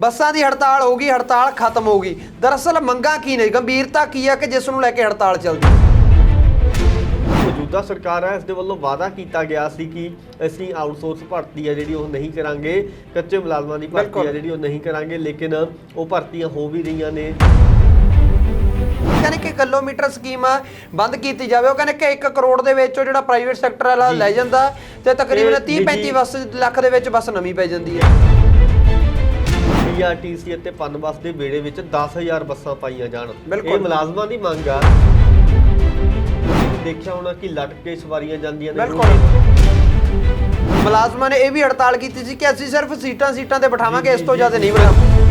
ਬੱਸਾਂ ਦੀ ਹੜਤਾਲ ਹੋ ਗਈ ਹੜਤਾਲ ਖਤਮ ਹੋ ਗਈ। ਦਰਅਸਲ ਮੰਗਾਂ ਕੀ ਨੇ? ਗੰਭੀਰਤਾ ਕੀ ਹੈ ਕਿ ਜਿਸ ਨੂੰ ਲੈ ਕੇ ਹੜਤਾਲ ਚੱਲਦੀ ਹੈ? ਮੌਜੂਦਾ ਸਰਕਾਰ ਹੈ ਇਸ ਦੇ ਵੱਲੋਂ ਵਾਅਦਾ ਕੀਤਾ ਗਿਆ ਸੀ ਕਿ ਅਸੀਂ ਆਊਟਸੋਰਸ ਭਰਤੀ ਹੈ ਜਿਹੜੀ ਉਹ ਨਹੀਂ ਕਰਾਂਗੇ ਕੱਚੇ ਮੁਲਾਜ਼ਮਾਂ ਦੀ ਭਰਤੀ। ਹੈ ਜਿਹੜੀ ਉਹ ਨਹੀਂ ਕਰਾਂਗੇ ਲੇਕਿਨ ਉਹ ਭਰਤੀਆਂ ਹੋ ਵੀ ਰਹੀਆਂ ਨੇ। ਕਹਿੰਦੇ ਕਿ ਕਿਲੋਮੀਟਰ ਸਕੀਮ ਬੰਦ ਕੀਤੀ ਜਾਵੇ। ਉਹ ਕਹਿੰਦੇ ਕਿ 1 ਕਰੋੜ ਦੇ ਵਿੱਚ ਉਹ ਜਿਹੜਾ ਪ੍ਰਾਈਵੇਟ ਸੈਕਟਰ ਵਾਲਾ। ਲੈ ਜਾਂਦਾ ਤੇ ਤਕਰੀਬਨ ਤੇ 30 35 ਨਿੱਜੀ- ਬੱਸ ਲੱਖ ਦੇ ਵਿੱਚ ਬੱਸ ਨਵੀਂ ਪੈ ਜਾਂਦੀ ਹੈ। ਪੀਆਰਟੀਸੀ ਅਤੇ ਪਨਬਸ ਦੇ ਬੇੜੇ ਵਿੱਚ 10000 ਬੱਸਾਂ ਪਾਈਆਂ ਜਾਣ। ਇਹ ਮੁਲਾਜ਼ਮਾਂ ਦੀ ਮੰਗ ਆ। ਦੇਖਿਆ ਹੋਣਾ ਕਿ ਲਟਕ ਕੇ ਸਵਾਰੀਆਂ ਜਾਂਦੀਆਂ ਨੇ। ਬਿਲਕੁਲ। ਮੁਲਾਜ਼ਮਾਂ ਨੇ ਇਹ ਵੀ ਹੜਤਾਲ ਕੀਤੀ ਸੀ ਕਿ ਅਸੀਂ ਸਿਰਫ ਸੀਟਾਂ ਸੀਟਾਂ ਤੇ ਬਿਠਾਵਾਂਗੇ ਇਸ ਤੋਂ ਜ਼ਿਆਦਾ ਨਹੀਂ ਬਿਠਾਵਾਂਗੇ।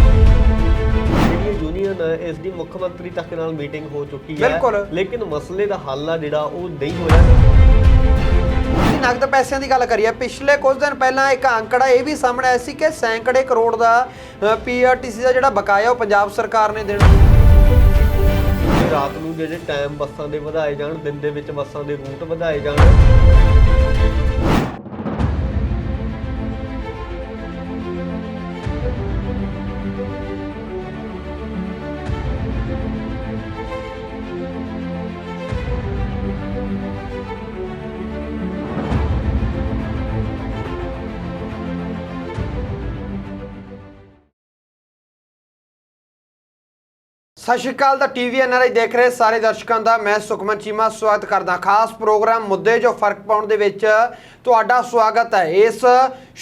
ਯੂਨੀਅਨ ਇਸ ਦੀ ਮੁੱਖ ਮੰਤਰੀ ਤੱਕ ਨਾਲ ਮੀਟਿੰਗ ਹੋ ਚੁੱਕੀ ਹੈ। ਲੇਕਿਨ ਮਸਲੇ ਦਾ ਹੱਲ ਆ ਜਿਹੜਾ ਉਹ ਨਹੀਂ ਹੋਇਆ। ਨਗਦ ਪੈਸਿਆਂ ਦੀ ਗੱਲ ਕਰੀਏ, ਪਿਛਲੇ ਕੁਝ ਦਿਨ ਪਹਿਲਾਂ ਇੱਕ ਅੰਕੜਾ ਇਹ ਵੀ ਸਾਹਮਣੇ ਆਇਆ ਸੀ ਕਿ ਸੈਂਕੜੇ ਕਰੋੜ ਦਾ ਪੀਆਰਟੀਸੀ ਦਾ ਜਿਹੜਾ ਬਕਾਇਆ ਉਹ ਪੰਜਾਬ ਸਰਕਾਰ ਨੇ ਦੇਣਾ। ਰਾਤ ਨੂੰ ਜਿਹੜੇ ਟਾਈਮ ਬੱਸਾਂ ਦੇ ਵਧਾਏ ਜਾਣ, ਦਿਨ ਦੇ ਵਿੱਚ ਬੱਸਾਂ ਦੇ ਰੂਟ ਵਧਾਏ ਜਾਣ। ਸਤਿ ਸ਼੍ਰੀ ਅਕਾਲ ਦਾ ਟੀਵੀ ਐਨਆਰਆਈ ਦੇਖ ਰਹੇ ਸਾਰੇ ਦਰਸ਼ਕਾਂ ਦਾ। ਮੈਂ ਸੁਖਮਨ ਚੀਮਾ, ਸਵਾਗਤ ਕਰਦਾ ਖਾਸ ਪ੍ਰੋਗਰਾਮ ਮੁੱਦੇ ਜੋ ਫ਼ਰਕ ਪਾਉਣ ਦੇ ਵਿੱਚ ਤੁਹਾਡਾ ਸਵਾਗਤ ਹੈ। ਇਸ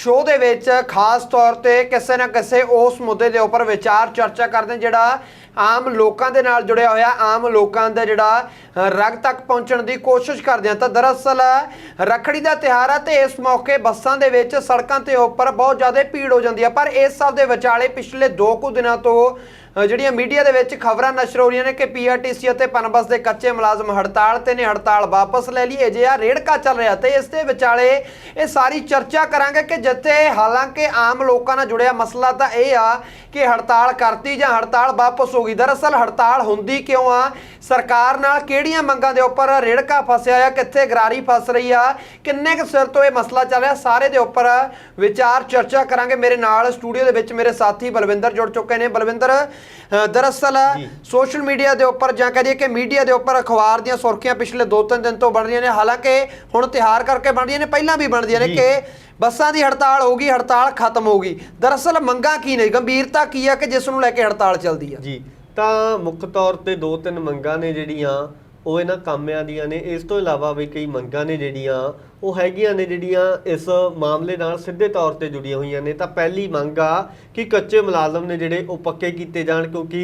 ਸ਼ੋਅ ਦੇ ਵਿੱਚ ਖਾਸ ਤੌਰ ਤੇ ਕਿਸੇ ਨਾ ਕਿਸੇ ਉਸ ਮੁੱਦੇ ਦੇ ਉੱਪਰ ਵਿਚਾਰ ਚਰਚਾ ਕਰਦੇ ਜਿਹੜਾ ਆਮ ਲੋਕਾਂ ਦੇ ਨਾਲ ਜੁੜਿਆ ਹੋਇਆ, ਆਮ ਲੋਕਾਂ ਦਾ ਜਿਹੜਾ ਰਗ ਤੱਕ ਪਹੁੰਚਣ ਦੀ ਕੋਸ਼ਿਸ਼ ਕਰਦੇ ਹਾਂ। ਤਾਂ ਦਰਅਸਲ ਰੱਖੜੀ ਦਾ ਤਿਉਹਾਰ ਹੈ ਤੇ ਇਸ ਮੌਕੇ ਬੱਸਾਂ ਦੇ ਵਿੱਚ ਸੜਕਾਂ ਤੇ ਉੱਪਰ ਬਹੁਤ ਜ਼ਿਆਦਾ ਭੀੜ ਹੋ ਜਾਂਦੀ ਹੈ ਪਰ ਇਸ ਸਭ ਦੇ ਵਿਚਾਲੇ ਪਿਛਲੇ 2 ਕੁ ਦਿਨਾਂ ਤੋਂ ਜਿਹੜੀਆਂ ਮੀਡੀਆ ਦੇ ਵਿੱਚ ਖਬਰਾਂ ਨਸ਼ਰ ਹੋ ਰਹੀਆਂ ਨੇ ਕਿ ਪੀਆਰਟੀਸੀ ਅਤੇ ਪਨਬਸ ਦੇ ਕੱਚੇ ਮੁਲਾਜ਼ਮ ਹੜਤਾਲ ਤੇ ਨੇ ਹੜਤਾਲ ਵਾਪਸ ਲੈ ਲਈ। ਅਜਿਹਾ ਰੇੜਕਾ ਚੱਲ ਰਿਹਾ ਤੇ ਇਸ ਦੇ ਵਿਚਾਲੇ ਇਹ ਸਾਰੀ ਚਰਚਾ ਕਰਾਂਗੇ ਕਿ ਜਿੱਥੇ ਹਾਲਾਂਕਿ ਆਮ ਲੋਕਾਂ ਨਾਲ ਜੁੜਿਆ ਮਸਲਾ ਤਾਂ ਇਹ ਆ ਕਿ ਹੜਤਾਲ ਕਰਤੀ ਜਾਂ ਹੜਤਾਲ ਵਾਪਸ ਹੋ ਗਈ। ਦਰਅਸਲ ਹੜਤਾਲ ਹੁੰਦੀ ਕਿਉਂ ਆ? ਸਰਕਾਰ ਨਾਲ ਕਿਹੜੀਆਂ ਮੰਗਾਂ ਦੇ ਉੱਪਰ ਰੇੜਕਾ ਫਸਿਆ ਆ? ਕਿੱਥੇ ਗਰਾਰੀ ਫਸ ਰਹੀ ਆ? ਕਿੰਨੇ ਕੁ ਸਿਰ ਤੋਂ ਇਹ ਮਸਲਾ ਚੱਲ ਰਿਹਾ? ਸਾਰੇ ਦੇ ਉੱਪਰ ਵਿਚਾਰ ਚਰਚਾ ਕਰਾਂਗੇ। ਮੇਰੇ ਨਾਲ ਸਟੂਡੀਓ ਦੇ ਵਿੱਚ ਮੇਰੇ ਸਾਥੀ ਬਲਵਿੰਦਰ ਜੁੜ ਚੁੱਕੇ ਨੇ। ਬਲਵਿੰਦਰ ਦਰਅਸਲ। ਸੋਸ਼ਲ ਮੀਡੀਆ ਦੇ ਉੱਪਰ ਜਾਂ ਕਹਦੇ ਕਿ ਮੀਡੀਆ ਦੇ ਉੱਪਰ ਅਖਬਾਰ ਦੀਆਂ ਸੁਰਖੀਆਂ ਪਿਛਲੇ 2-3 ਦਿਨ ਤੋਂ ਬਣ ਰਹੀਆਂ ਨੇ। ਹਾਲਾਂਕਿ ਹੁਣ ਤਿਹਾਰ ਕਰਕੇ ਬਣ ਰਹੀਆਂ ਨੇ। ਪਹਿਲਾਂ ਵੀ ਬਣਦੀਆਂ ਨੇ। ਕਿ ਬੱਸਾਂ ਦੀ ਹੜਤਾਲ ਹੋ ਗਈ ਹੜਤਾਲ ਖਤਮ ਹੋ ਗਈ। ਦਰਅਸਲ ਮੰਗਾਂ ਕੀ ਨੇ? ਗੰਭੀਰਤਾ ਕੀ ਹੈ ਕਿ ਜਿਸ ਨੂੰ ਲੈ ਕੇ ਹੜਤਾਲ ਚੱਲਦੀ ਹੈ ਜੀ। ਤਾਂ ਮੁੱਖ ਤੌਰ ਤੇ ਦੋ ਤਿੰਨ ਮੰਗਾਂ ਨੇ ਜਿਹੜੀਆਂ, ਉਹ ਇਹਨਾਂ ਕਾਮਿਆਂ ਦੀਆਂ ਨੇ। ਇਸ ਤੋਂ ਇਲਾਵਾ ਵੀ ਕਈ ਮੰਗਾਂ ਨੇ ਜਿਹੜੀਆਂ ਉਹ ਹੈਗੀਆਂ ਨੇ ਜਿਹੜੀਆਂ ਇਸ ਮਾਮਲੇ ਨਾਲ ਸਿੱਧੇ ਤੌਰ ਤੇ ਜੁੜੀਆਂ ਹੋਈਆਂ ਨੇ। ਤਾਂ ਪਹਿਲੀ ਮੰਗ ਆ ਕਿ ਕੱਚੇ ਮੁਲਾਜ਼ਮ ਨੇ ਜਿਹੜੇ ਉਹ ਪੱਕੇ ਕੀਤੇ ਜਾਣ ਕਿਉਂਕਿ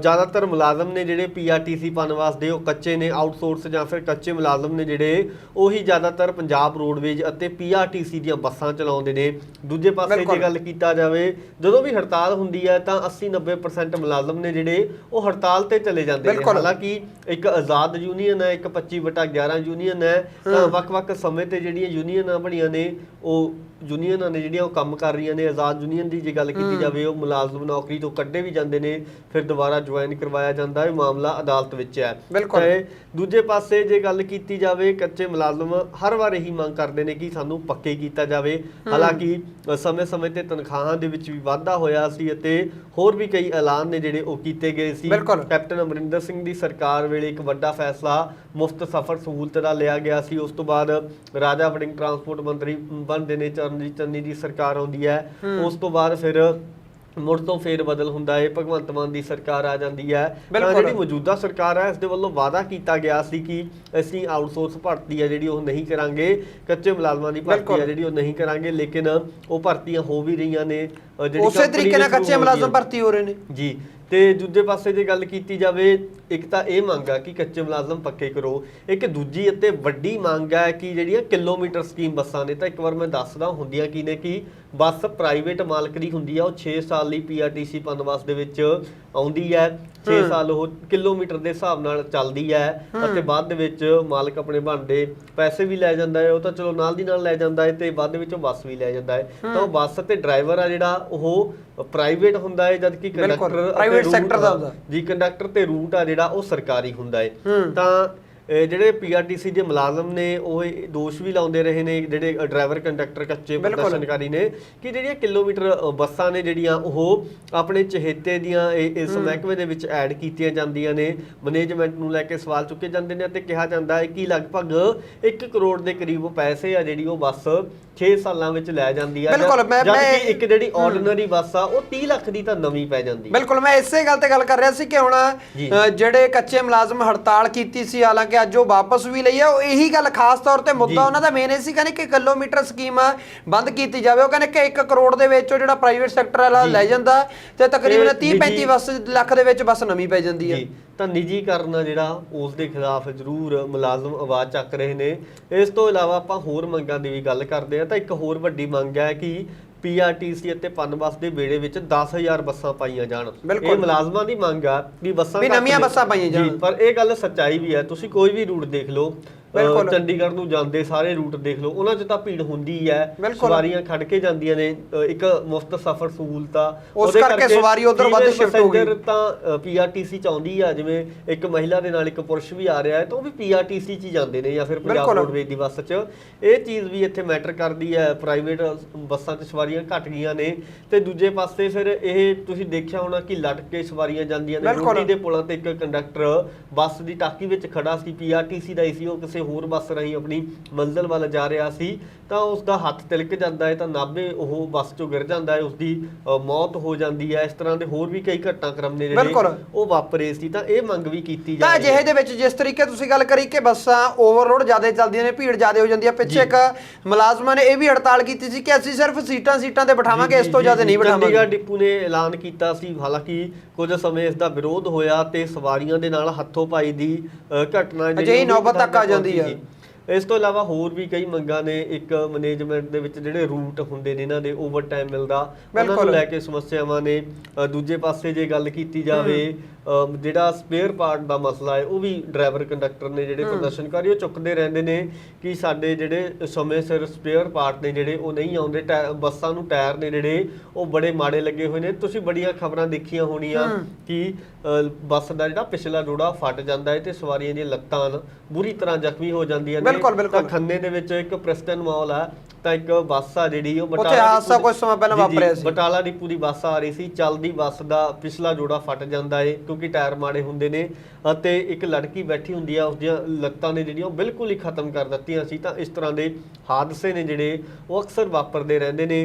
ਜ਼ਿਆਦਾਤਰ ਮੁਲਾਜ਼ਮ ਨੇ ਜਿਹੜੇ ਪੀਆਰਟੀਸੀ ਪਨਵਾਸ ਦੇ ਉਹ ਕੱਚੇ ਨੇ ਆਊਟਸੋਰਸ ਜਾਂ ਫਿਰ ਕੱਚੇ ਮੁਲਾਜ਼ਮ ਨੇ ਜਿਹੜੇ ਉਹੀ ਜ਼ਿਆਦਾਤਰ ਪੰਜਾਬ ਰੋਡਵੇਜ ਅਤੇ ਪੀਆਰਟੀਸੀ ਦੀਆਂ ਬੱਸਾਂ ਚਲਾਉਂਦੇ ਨੇ। ਦੂਜੇ ਪਾਸੇ। ਜੇ ਗੱਲ ਕੀਤਾ ਜਾਵੇ ਜਦੋਂ ਵੀ ਹੜਤਾਲ ਹੁੰਦੀ ਹੈ ਤਾਂ 80 90% ਮੁਲਾਜ਼ਮ ਨੇ ਜਿਹੜੇ ਉਹ ਹੜਤਾਲ ਤੇ ਚਲੇ ਜਾਂਦੇ ਨੇ। ਹਾਲਾਂਕਿ ਇੱਕ ਆਜ਼ਾਦ ਯੂਨੀਅਨ ਹੈ ਇੱਕ 25 ਵਟਾ 11 ਯੂਨੀਅਨ ਹੈ ਤਾਂ ਵੱਖ-ਵੱਖ ਸਮੇਂ ਤੇ ਜਿਹੜੀਆਂ ਯੂਨੀਅਨਾਂ ਬਣੀਆਂ ਨੇ ਉਹ ਯੂਨੀਅਨਾਂ ਨੇ ਜਿਹੜੀਆਂ ਉਹ ਕੰਮ ਕਰ ਰਹੀਆਂ ਨੇ ਆਜ਼ਾਦ ਯੂਨੀਅਨ ਦੀ ਜੇ ਗੱਲ ਕੀਤੀ ਜਾਵੇ ਉਹ ਮੁਲਾਜ਼ਮ ਨੌਕਰੀ ਤੋਂ ਕੱਢੇ ਵੀ ਜਾਂਦੇ ਨੇ ਫਿਰ ਦੁਬਾਰਾ ਜੁਆਇਨ ਕਰਵਾਇਆ ਜਾਂਦਾ ਹੈ ਮਾਮਲਾ ਅਦਾਲਤ ਵਿੱਚ ਹੈ। ਤੇ ਦੂਜੇ ਪਾਸੇ ਜੇ ਗੱਲ ਕੀਤੀ ਜਾਵੇ ਕੱਚੇ ਮੁਲਾਜ਼ਮ ਹਰ ਵਾਰ ਇਹੀ ਮੰਗ ਕਰਦੇ ਨੇ ਕਿ ਸਾਨੂੰ ਪੱਕੇ ਕੀਤਾ ਜਾਵੇ। ਹਾਲਾਂਕਿ ਸਮੇਂ-ਸਮੇਂ ਤੇ ਤਨਖਾਹਾਂ ਦੇ ਵਿੱਚ ਵੀ ਵਾਧਾ ਹੋਇਆ ਸੀ ਅਤੇ ਹੋਰ ਵੀ ਕਈ ਐਲਾਨ ਨੇ ਜਿਹੜੇ ਉਹ ਕੀਤੇ ਗਏ ਸੀ। ਕੈਪਟਨ ਅਮਰਿੰਦਰ ਸਿੰਘ ਦੀ ਸਰਕਾਰ ਵੇਲੇ ਇੱਕ ਵੱਡਾ ਫੈਸਲਾ ਮੁਫਤ ਸਫ਼ਰ ਸਹੂਲਤ ਦਾ ਲਿਆ ਗਿਆ ਸੀ। ਉਸ ਤੋਂ ਬਾਅਦ ਰਾਜਾ ਵੜਿੰਗ ਟਰਾਂਸਪੋਰਟ ਮੰਤਰੀ ਬਣਦੇ ਨੇ ਚਰਨਜੀਤ ਚੰਨੀ ਦੀ ਸਰਕਾਰ ਆਉਂਦੀ ਹੈ ਉਸ ਤੋਂ ਬਾਅਦ ਫਿਰ ਮੁੜ ਤੋਂ ਫੇਰ ਬਦਲ ਹੁੰਦਾ ਹੈ ਭਗਵੰਤ ਮਾਨ ਦੀ ਸਰਕਾਰ ਆ ਜਾਂਦੀ ਹੈ ਤਾਂ। ਜਿਹੜੀ ਮੌਜੂਦਾ ਸਰਕਾਰ ਹੈ ਇਸ ਦੇ ਵੱਲੋਂ ਵਾਅਦਾ ਕੀਤਾ ਗਿਆ ਸੀ ਕਿ ਅਸੀਂ ਆਊਟਸੋਰਸ ਭਰਤੀ ਹੈ ਜਿਹੜੀ ਉਹ ਨਹੀਂ ਕਰਾਂਗੇ ਕੱਚੇ ਮੁਲਾਜ਼ਮਾਂ ਦੀ ਭਰਤੀ। ਹੈ ਜਿਹੜੀ ਉਹ ਨਹੀਂ ਕਰਾਂਗੇ ਲੇਕਿਨ ਉਹ ਭਰਤੀਆਂ ਹੋ ਵੀ ਰਹੀਆਂ ਨੇ ਜਿਹੜੀ ਉਸੇ ਤਰੀਕੇ ਨਾਲ ਕੱਚੇ ਮੁਲਾਜ਼ਮ। ਭਰਤੀ ਹੋ ਰਹੇ ਨੇ ਜੀ ਤੇ ਦੂਜੇ ਪਾਸੇ ਜੇ ਗੱਲ ਕੀਤੀ ਜਾਵੇ, ਇੱਕ ਤਾਂ ਇਹ ਮੰਗ ਆ ਕਿ ਕੱਚੇ ਮੁਲਾਜ਼ਮ ਪੱਕੇ ਕਰੋ। ਇੱਕ ਦੂਜੀ ਅਤੇ ਵੱਡੀ ਮੰਗ ਹੈ ਕਿ ਜਿਹੜੀਆਂ ਕਿਲੋਮੀਟਰ ਸਕੀਮ ਬੱਸਾਂ ਨੇ, ਤਾਂ ਇੱਕ ਵਾਰ ਮੈਂ ਦੱਸਦਾ ਹੁੰਦੀਆਂ ਕੀ ਨੇ ਕਿ ਬੱਸ ਪ੍ਰਾਈਵੇਟ ਮਾਲਕ ਦੀ ਹੁੰਦੀ ਆ, ਉਹ 6 ਸਾਲ ਲਈ ਪੀਆਰਟੀਸੀ ਪਨਵਾਸ ਦੇ ਵਿੱਚ ਆਉਂਦੀ ਹੈ 6 ਸਾਲ ਉਹ ਕਿਲੋਮੀਟਰ ਦੇ ਹਿਸਾਬ ਨਾਲ ਚੱਲਦੀ ਹੈ ਅਤੇ ਬਾਅਦ ਦੇ ਵਿੱਚ ਮਾਲਕ ਆਪਣੇ ਬਣਦੇ ਪੈਸੇ ਵੀ ਲੈ ਜਾਂਦਾ ਹੈ ਉਹ ਤਾਂ ਚਲੋ ਨਾਲ ਦੀ ਨਾਲ ਲੈ ਜਾਂਦਾ ਹੈ ਤੇ ਬਾਅਦ ਦੇ ਵਿੱਚ ਉਹ ਬੱਸ ਵੀ ਲੈ ਜਾਂਦਾ ਹੈ। ਤਾਂ ਉਹ ਬੱਸ ਤੇ ਡਰਾਈਵਰ ਆ ਜਿਹੜਾ ਉਹ ਪ੍ਰਾਈਵੇਟ ਹੁੰਦਾ ਹੈ ਜਦ ਕਿ ਬਿਲਕੁਲ, ਕੰਡਕਟਰ private sector ਦਾ ਹੁੰਦਾ। ਜੀ ਕੰਡਕਟਰ ਤੇ ਰੂਟ ਆ ਜਿਹੜਾ ਉਹ ਸਰਕਾਰੀ ਹੁੰਦਾ ਹੈ। ਤਾਂ ਜਿਹੜੇ ਪੀਆਰਟੀਸੀ ਦੇ ਮੁਲਾਜ਼ਮ ਨੇ ਉਹ ਦੋਸ਼ ਵੀ ਲਾਉਂਦੇ ਰਹੇ ਨੇ ਜਿਹੜੇ ਡਰਾਈਵਰ ਕੰਡਕਟਰ ਕੱਚੇ। ਪ੍ਰਦਰਸ਼ਨਕਾਰੀ ਨੇ ਕਿ ਜਿਹੜੀਆਂ ਕਿਲੋਮੀਟਰ ਬੱਸਾਂ ਨੇ ਜਿਹੜੀਆਂ ਉਹ ਆਪਣੇ ਚਹੇਤੇ ਦੀਆਂ ਇਸ ਮਹਿਕਮੇ ਦੇ ਵਿੱਚ ਐਡ ਕੀਤੀਆਂ ਜਾਂਦੀਆਂ ਨੇ ਮੈਨੇਜਮੈਂਟ ਨੂੰ ਲੈ ਕੇ ਸਵਾਲ ਚੁੱਕੇ ਜਾਂਦੇ ਨੇ ਅਤੇ ਕਿਹਾ ਜਾਂਦਾ ਹੈ ਕਿ ਲਗਭਗ 1 ਕਰੋੜ ਦੇ ਕਰੀਬ ਪੈਸੇ ਆ ਜਿਹੜੀ ਉਹ ਬੱਸ 6 ਸਾਲਾਂ ਵਿੱਚ ਲੈ ਜਾਂਦੀ ਆ ਬਿਲਕੁਲ, ਮੈਂ- ਜਦ ਮੈਂ- ਇੱਕ ਜਿਹੜੀ ਆਰਡੀਨਰੀ ਬੱਸ ਆ ਉਹ 30 ਲੱਖ ਦੀ ਤਾਂ ਨਵੀਂ ਪੈ ਜਾਂਦੀ ਹੈ ਬਿਲਕੁਲ ਮੈਂ ਇਸੇ ਗੱਲ ਤੇ ਗੱਲ ਕਰ ਰਿਹਾ ਸੀ ਕਿ ਹੁਣ ਜੀ। ਅ, ਜਿਹੜੇ ਕੱਚੇ ਮੁਲਾਜ਼ਮ ਹੜਤਾਲ ਕੀਤੀ ਸੀ ਹਾਲਾਂਕਿ ਅੱਜ ਉਹ ਵਾਪਸ ਵੀ ਲਈ ਆ ਉਹ ਇਹੀ ਗੱਲ ਖਾਸ ਤੌਰ ਤੇ ਜੀ। ਮੁੱਦਾ ਉਹਨਾਂ ਦਾ ਮੇਨ ਇਹ ਸੀ ਕਹਿੰਦੇ ਕਿ ਕਿਲੋਮੀਟਰ ਸਕੀਮ ਬੰਦ ਕੀਤੀ ਜਾਵੇ ਉਹ ਕਹਿੰਦੇ ਕਿ 1 ਕਰੋੜ ਦੇ ਵਿੱਚ ਉਹ ਜਿਹੜਾ ਪ੍ਰਾਈਵੇਟ ਸੈਕਟਰ ਵਾਲਾ। ਲੈ ਜਾਂਦਾ ਤੇ ਤਕਰੀਬਨ ਤੇ 30 35 ਨਿੱਜੀ- ਬੱਸ ਲੱਖ ਦੇ ਵਿੱਚ ਬੱਸ ਨਵੀਂ ਪੈ ਜਾਂਦੀ ਹੈ ਜੀ ਤਾਂ ਨਿੱਜੀਕਰਨ ਜਿਹੜਾ ਉਸ ਦੇ ਖਿਲਾਫ ਜ਼ਰੂਰ ਮੁਲਾਜ਼ਮ ਆਵਾਜ਼ ਚੱਕ ਰਹੇ ਨੇ ਇਸ ਤੋਂ ਇਲਾਵਾ ਆਪਾਂ ਹੋਰ ਮੰਗਾਂ ਦੀ ਵੀ ਗੱਲ ਕਰਦੇ ਆ ਤਾਂ ਇੱਕ ਹੋਰ ਵੱਡੀ ਮੰਗ ਹੈ ਕਿ ਪੀਆਰਟੀਸੀ ਅਤੇ ਪਨਬਸ ਦੇ ਬੇੜੇ ਵਿੱਚ 10000 ਬੱਸਾਂ ਪਾਈਆਂ ਜਾਣ। ਇਹ ਮੁਲਾਜ਼ਮਾਂ ਦੀ ਮੰਗ ਆ ਕਿ ਬੱਸਾਂ ਵੀ ਨਵੀਆਂ। ਬੱਸਾਂ ਪਾਈਆਂ ਜਾਣ। ਪਰ ਇਹ ਗੱਲ ਸੱਚਾਈ ਵੀ ਹੈ ਤੁਸੀਂ ਕੋਈ ਵੀ ਰੂਟ ਦੇਖ ਲਓ ਬਿਲਕੁਲ। ਚੰਡੀਗੜ੍ਹ ਨੂੰ ਜਾਂਦੇ ਸਾਰੇ ਰੂਟ ਦੇਖ ਲਓ ਉਹਨਾਂ 'ਚ ਤਾਂ ਭੀੜ ਹੁੰਦੀ ਹੈ। ਸਵਾਰੀਆਂ ਖੜ ਕੇ ਜਾਂਦੀਆਂ ਨੇ ਇੱਕ ਮੁਫਤ ਸਫ਼ਰ ਸਹੂਲਤ ਉਹਦੇ ਕਰਕੇ ਸਵਾਰੀ ਉੱਧਰ ਵੱਧ shift ਹੋ ਗਈ। ਤਾਂ ਪੀਆਰਟੀਸੀ ਚਾਹੁੰਦੀ ਆ ਜਿਵੇਂ ਇੱਕ ਮਹਿਲਾ ਦੇ ਨਾਲ ਇੱਕ ਪੁਰਸ਼ ਵੀ ਆ ਰਿਹਾ ਹੈ ਤਾਂ ਉਹ ਵੀ ਪੀਆਰਟੀਸੀ 'ਚ ਹੀ ਜਾਂਦੇ ਨੇ ਜਾਂ ਫਿਰ ਪੰਜਾਬ। ਰੋਡਵੇਜ਼ ਦੀ ਬੱਸ 'ਚ ਇਹ ਚੀਜ਼ ਵੀ ਇੱਥੇ ਮੈਟਰ ਕਰਦੀ ਹੈ ਪ੍ਰਾਈਵੇਟ ਬੱਸਾਂ 'ਚ ਸਵਾਰੀਆਂ ਘਟ ਗਈਆਂ ਨੇ ਤੇ ਦੂਜੇ ਪਾਸੇ ਫਿਰ ਇਹ ਤੁਸੀਂ ਦੇਖਿਆ ਹੋਣਾ ਕਿ ਲਟ ਕੇ ਸਵਾਰੀਆਂ ਜਾਂਦੀਆਂ ਨੇ। ਰੋਟੀ ਦੇ ਪੁਲਾਂ ਤੇ ਇੱਕ ਕੰਡਕਟਰ ਬੱਸ ਦੀ ਟਾਕੀ ਵਿੱਚ ਖੜਾ ਸੀ ਪੀਆਰਟੀਸੀ ਦਾ ਸੀ ਉਹ ਕਿਸੇ ਹੋਰ ਬੱਸ ਰਾਹੀਂ ਆਪਣੀ ਮੰਜ਼ਿਲ ਵੱਲ ਜਾ ਰਿਹਾ ਸੀ ਤਾਂ ਉਸ ਦਾ ਹੱਥ ਤਿਲਕ ਜਾਂਦਾ ਹੈ ਤਾਂ ਨਾਭੇ ਉਹ ਬੱਸ 'ਚੋਂ ਗਿਰ ਜਾਂਦਾ ਹੈ ਉਸ ਦੀ ਮੌਤ ਹੋ ਜਾਂਦੀ ਹੈ। ਇਸ ਤਰ੍ਹਾਂ ਦੇ ਹੋਰ ਵੀ ਕਈ ਘਟਨਾਕ੍ਰਮ ਨੇ ਬਿਲਕੁਲ। ਉਹ ਵਾਪਰੇ ਸੀ। ਤਾਂ ਇਹ ਮੰਗ ਵੀ ਕੀਤੀ ਜਾ ਤਾਂ ਰਹੀ ਹੈ। ਅਜਿਹੇ ਦੇ ਵਿੱਚ ਜਿਸ ਤਰੀਕੇ ਤੁਸੀਂ ਗੱਲ ਕਰੀ ਕਿ ਬੱਸਾਂ ਓਵਰਲੋਡ ਜ਼ਿਆਦਾ ਚੱਲਦੀਆਂ ਨੇ ਭੀੜ ਜ਼ਿਆਦਾ ਹੋ ਜਾਂਦੀ ਹੈ ਪਿੱਛੇ। ਇੱਕ ਮੁਲਾਜ਼ਮਾਂ ਨੇ ਇਹ ਵੀ ਹੜਤਾਲ ਕੀਤੀ ਸੀ ਕਿ ਅਸੀਂ ਸਿਰਫ ਸੀਟਾਂ ਸੀਟਾਂ ਤੇ ਬਿਠਾਵਾਂਗੇ ਇਸ ਤੋਂ ਜ਼ਿਆਦਾ ਨਹੀਂ ਬਿਠਾਵਾਂਗੇ। ਚੰਡੀਗੜ੍ਹ ਡਿਪੂ ਨੇ ਐਲਾਨ ਕੀਤਾ ਸੀ। ਹਾਲਾਂਕਿ ਕੁਝ ਸਮੇਂ ਇਸ ਦਾ ਵਿਰੋਧ ਹੋਇਆ ਤੇ ਸਵਾਰੀਆਂ ਦੇ ਨਾਲ ਹੱਥੋਂ ਪਾਈ ਦੀ ਘਟਨਾ ਜਿਹੜੀ ਨੌਬਤ ਤੱਕ ਆ ਜਾਂਦੀ ਪਹੁੰਚੀ ਹੈ। ਸੀ। ਇਸ ਤੋਂ ਇਲਾਵਾ ਹੋਰ ਵੀ ਕਈ ਮੰਗਾਂ ਨੇ ਇੱਕ ਮੈਨੇਜਮੈਂਟ ਦੇ ਵਿੱਚ ਜਿਹੜੇ ਰੂਟ ਹੁੰਦੇ ਨੇ ਇਹਨਾਂ ਦੇ ਓਵਰ ਟਾਈਮ ਮਿਲਦਾ ਉਹਨਾਂ ਨੂੰ। ਲੈ ਕੇ ਸਮੱਸਿਆਵਾਂ ਨੇ ਦੂਜੇ ਪਾਸੇ ਜੇ ਗੱਲ ਕੀਤੀ ਜਾਵੇ ਜਿਹੜਾ ਸਪੇਅਰ ਪਾਰਟ ਦਾ ਮਸਲਾ ਹੈ ਉਹ ਵੀ ਡਰਾਈਵਰ ਕੰਡਕਟਰ ਨੇ ਜਿਹੜੇ ਪ੍ਰਦਰਸ਼ਨਕਾਰੀ ਉਹ ਚੁੱਕਦੇ ਰਹਿੰਦੇ ਨੇ ਕਿ ਸਾਡੇ ਜਿਹੜੇ ਸਮੇਂ ਸਿਰ ਸਪੇਅਰ ਪਾਰਟ ਨੇ ਜਿਹੜੇ ਉਹ ਨਹੀਂ ਆਉਂਦੇ ਬੱਸਾਂ ਨੂੰ ਟਾਇਰ ਨੇ ਜਿਹੜੇ ਉਹ ਬੜੇ ਮਾੜੇ ਲੱਗੇ ਹੋਏ ਨੇ। ਤੁਸੀਂ ਬੜੀਆਂ ਖਬਰਾਂ ਦੇਖੀਆਂ ਹੋਣੀਆਂ ਕਿ ਬੱਸ ਦਾ ਜਿਹੜਾ ਪਿਛਲਾ ਜੋੜਾ ਫਟ ਜਾਂਦਾ ਹੈ ਤੇ ਸਵਾਰੀਆਂ ਦੀਆਂ ਲੱਤਾਂ ਬੁਰੀ ਤਰ੍ਹਾਂ ਜ਼ਖਮੀ ਹੋ ਜਾਂਦੀਆਂ ਨੇ। ਤਾਂ ਖੰਨੇ ਦੇ ਵਿੱਚ ਇੱਕ ਪ੍ਰੈਸਟਨ ਮਾਲ ਆ ਤਾਂ ਇੱਕ ਬੱਸ ਆ ਜਿਹੜੀ ਉਹ ਉੱਥੇ ਦੀ ਹਾਦਸਾ ਪੂਰੀ- ਕੁਝ ਸਮਾਂ ਪਹਿਲਾਂ ਜੀ, ਜੀ, ਵਾਪਰਿਆ ਸੀ। ਬਟਾਲਾ ਦੀ ਬੱਸ ਆ ਰਹੀ ਸੀ ਚੱਲਦੀ ਬੱਸ ਦਾ ਪਿਛਲਾ ਜੋੜਾ ਫਟ ਜਾਂਦਾ ਏ ਕਿਉਂਕਿ ਟਾਇਰ ਮਾੜੇ ਹੁੰਦੇ ਨੇ ਅਤੇ ਇੱਕ ਲੜਕੀ ਬੈਠੀ ਹੁੰਦੀ ਆ ਉਸ ਦੀਆਂ ਲੱਤਾਂ ਨੇ ਜਿਹੜੀਆਂ ਉਹ ਬਿਲਕੁਲ ਹੀ ਖਤਮ ਕਰ ਦਿੱਤੀਆਂ ਸੀ। ਤਾਂ ਇਸ ਤਰ੍ਹਾਂ ਦੇ ਹਾਦਸੇ ਨੇ ਜਿਹੜੇ ਉਹ ਅਕਸਰ ਵਾਪਰਦੇ ਰਹਿੰਦੇ ਨੇ।